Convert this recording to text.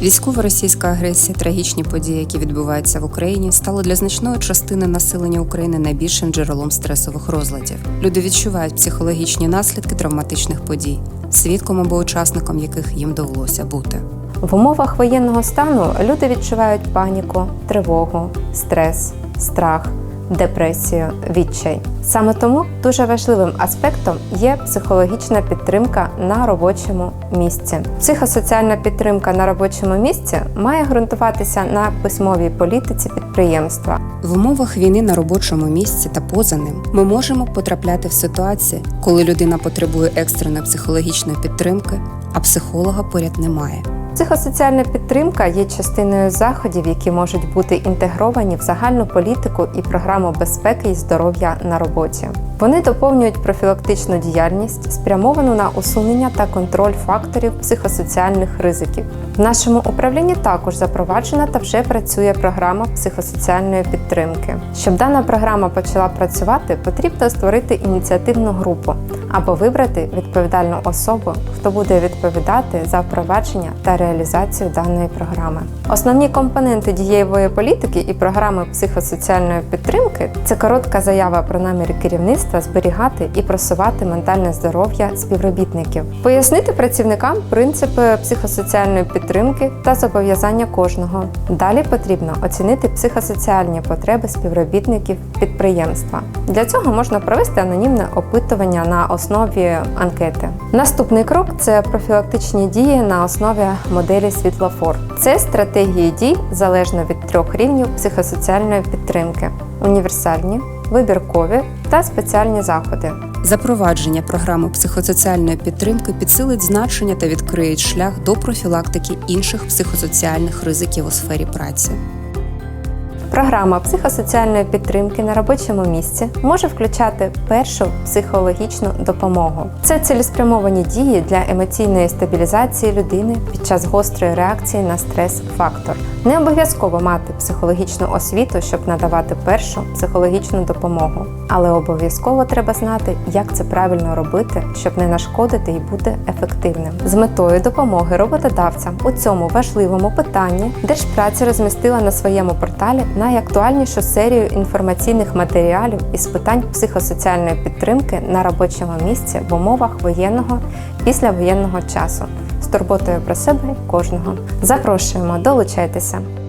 Військова російська агресія, трагічні події, які відбуваються в Україні, стали для значної частини населення України найбільшим джерелом стресових розладів. Люди відчувають психологічні наслідки травматичних подій, свідком або учасником яких їм довелося бути. В умовах воєнного стану люди відчувають паніку, тривогу, стрес, страх, депресію, відчай. Саме тому дуже важливим аспектом є психологічна підтримка на робочому місці. Психосоціальна підтримка на робочому місці має ґрунтуватися на письмовій політиці підприємства. В умовах війни на робочому місці та поза ним ми можемо потрапляти в ситуації, коли людина потребує екстреної психологічної підтримки, а психолога поряд немає. Психосоціальна підтримка є частиною заходів, які можуть бути інтегровані в загальну політику і програму безпеки і здоров'я на роботі. Вони доповнюють профілактичну діяльність, спрямовану на усунення та контроль факторів психосоціальних ризиків. В нашому управлінні також запроваджена та вже працює програма психосоціальної підтримки. Щоб дана програма почала працювати, потрібно створити ініціативну групу або вибрати відповідальну особу, хто буде відповідати за впровадження та реалізацію даної програми. Основні компоненти дієвої політики і програми психосоціальної підтримки це коротка заява про наміри керівництва зберігати і просувати ментальне здоров'я співробітників, пояснити працівникам принципи психосоціальної підтримки та зобов'язання кожного. Далі потрібно оцінити психосоціальні потреби співробітників підприємства. Для цього можна провести анонімне опитування на основі анкети. Наступний крок це профілактичні дії на основі моделі світлофор. Це стратегії дій залежно від трьох рівнів психосоціальної підтримки: універсальні, вибіркові та спеціальні заходи. Запровадження програми психосоціальної підтримки підсилить значення та відкриє шлях до профілактики інших психосоціальних ризиків у сфері праці. Програма психосоціальної підтримки на робочому місці може включати першу психологічну допомогу. Це цілеспрямовані дії для емоційної стабілізації людини під час гострої реакції на стрес-фактор. Не обов'язково мати психологічну освіту, щоб надавати першу психологічну допомогу, але обов'язково треба знати, як це правильно робити, щоб не нашкодити і бути ефективним. З метою допомоги роботодавцям у цьому важливому питанні Держпраця розмістила на своєму порталі найактуальнішу серію інформаційних матеріалів із питань психосоціальної підтримки на робочому місці в умовах воєнного післявоєнного часу з турботою про себе кожного. Запрошуємо, долучайтеся.